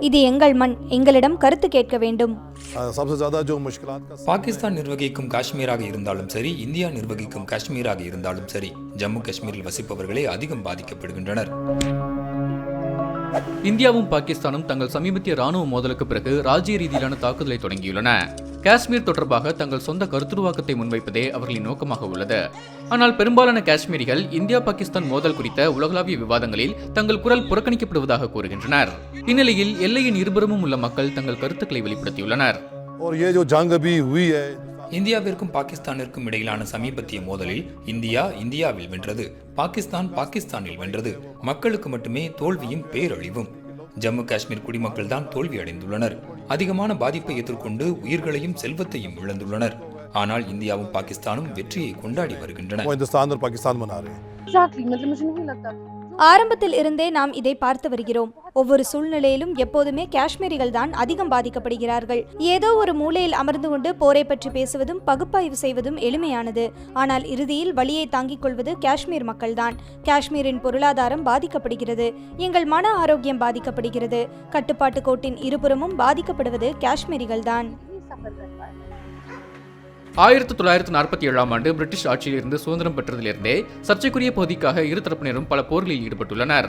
இது எங்கள் மண். எங்களிடம் கருத்து கேட்க வேண்டும். பாகிஸ்தான் நிர்வகிக்கும் காஷ்மீராக இருந்தாலும் சரி இந்தியா நிர்வகிக்கும் காஷ்மீராக இருந்தாலும் சரி ஜம்மு காஷ்மீரில் வசிப்பவர்களே அதிகம் பாதிக்கப்படுகின்றனர். இந்தியாவும் பாகிஸ்தானும் தங்கள் சமீபத்திய ராணுவ மோதலுக்கு பிறகு ராஜ்ய ரீதியிலான தாக்குதலை தொடங்கியுள்ளன. காஷ்மீர் தொடர்பாக தங்கள் சொந்த கருத்துருவாக்கத்தை முன்வைப்பதே அவர்களின் நோக்கமாக உள்ளது. ஆனால் பெரும்பாலான காஷ்மீரிகள் இந்தியா பாகிஸ்தான் மோதல் குறித்த உலகளாவிய விவாதங்களில் தங்கள் குரல் புறக்கணிக்கப்படுவதாக கூறுகின்றனர். இந்நிலையில் எல்லையின் இருபுறமும் உள்ள மக்கள் தங்கள் கருத்துக்களை வெளிப்படுத்தியுள்ளனர். இந்தியாவிற்கும் பாகிஸ்தானிற்கும் இடையிலான சமீபத்திய மோதலில் இந்தியா இந்தியாவில் வென்றது. பாகிஸ்தான் பாகிஸ்தானில் வென்றது. மக்களுக்கு மட்டுமே தோல்வியும் பேரழிவும். ஜம்மு காஷ்மீர் குடிமக்கள் தான் தோல்வி அடைந்துள்ளனர் அதிகமான பாதிப்பை எதிர்கொண்டு உயிர்களையும் செல்வத்தையும் இழந்துள்ளனர். ஆனால் இந்தியாவும் பாகிஸ்தானும் வெற்றியை கொண்டாடி வருகின்றன. ஆரம்பத்தில் இருந்தே நாம் இதை பார்த்து வருகிறோம். ஒவ்வொரு சூழ்நிலையிலும் எப்போதுமே காஷ்மீரிகள் தான் அதிகம் பாதிக்கப்படுகிறார்கள். ஏதோ ஒரு மூலையில் அமர்ந்து கொண்டு போரை பற்றி பேசுவதும் பகுப்பாய்வு செய்வதும் எளிமையானது. ஆனால் இறுதியில் வழியை தாங்கிக் கொள்வது காஷ்மீர் மக்கள்தான். காஷ்மீரின் பொருளாதாரம் பாதிக்கப்படுகிறது. எங்கள் மன ஆரோக்கியம் பாதிக்கப்படுகிறது. கட்டுப்பாட்டு கோட்டின் இருபுறமும் பாதிக்கப்படுவது காஷ்மீரிகள் தான் ஆயிரத்தி தொள்ளாயிரத்தி நாற்பத்தி ஏழாம் ஆண்டு பிரிட்டிஷ் ஆட்சியிலிருந்து சுதந்திரம் பெற்றதிலிருந்தே சர்ச்சைக்குரிய பகுதிக்காக இரு தரப்பினரும் பல போர்களில் ஈடுபட்டுள்ளனர்.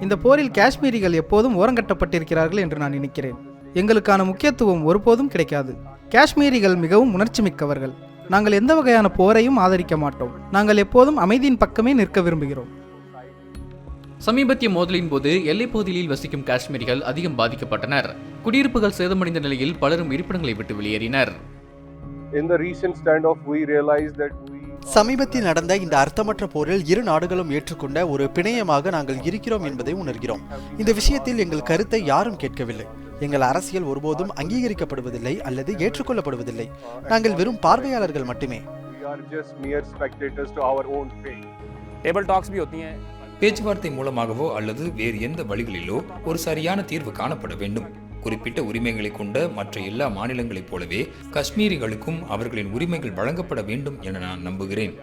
இந்த போரில் காஷ்மீரிகள் எப்போதும் ஓரங்கட்டப்பட்டிருக்கிறார்கள் என்று நான் நினைக்கிறேன். எங்களுக்கான முக்கியத்துவம் ஒருபோதும் கிடைக்காது. காஷ்மீரிகள் மிகவும் உணர்ச்சி மிக்கவர்கள். நாங்கள் எந்த வகையான போரையும் ஆதரிக்க மாட்டோம். நாங்கள் எப்போதும் அமைதியின் பக்கமே நிற்க விரும்புகிறோம். சமீபத்திய மோதலின் போது எல்லைப் பகுதியில் வசிக்கும் காஷ்மீரிகள் அதிகம் பாதிக்கப்பட்டனர். குடியிருப்புகள் சேதமடைந்த நிலையில் பலரும் இருப்பிடங்களை விட்டு வெளியேறினர். சமீபத்தில் நடந்த இந்த அர்த்தமற்ற போரில் இரு நாடுகளும் ஏற்றுக்கொண்ட ஒரு பிணையமாக நாங்கள் இருக்கிறோம் என்பதை உணர்கிறோம். இந்த விஷயத்தில் எங்கள் கருத்தை யாரும் கேட்கவில்லை. எங்கள் அரசியல் ஒருபோதும் அங்கீகரிக்கப்படுவதில்லை அல்லது ஏற்றுக்கொள்ளப்படுவதில்லை. நாங்கள் வெறும் பார்வையாளர்கள் மட்டுமே. பேச்சுவார்த்தை மூலமாகவோ அல்லது வேறு எந்த வழிகளிலோ ஒரு சரியான தீர்வு காணப்பட வேண்டும். குறிப்பிட்ட உரிமைகளை கொண்ட மற்ற எல்லா மாநிலங்களைப் போலவே காஷ்மீரிகளுக்கும் அவர்களின் உரிமைகள் வழங்கப்பட வேண்டும் என நான் நம்புகிறேன்.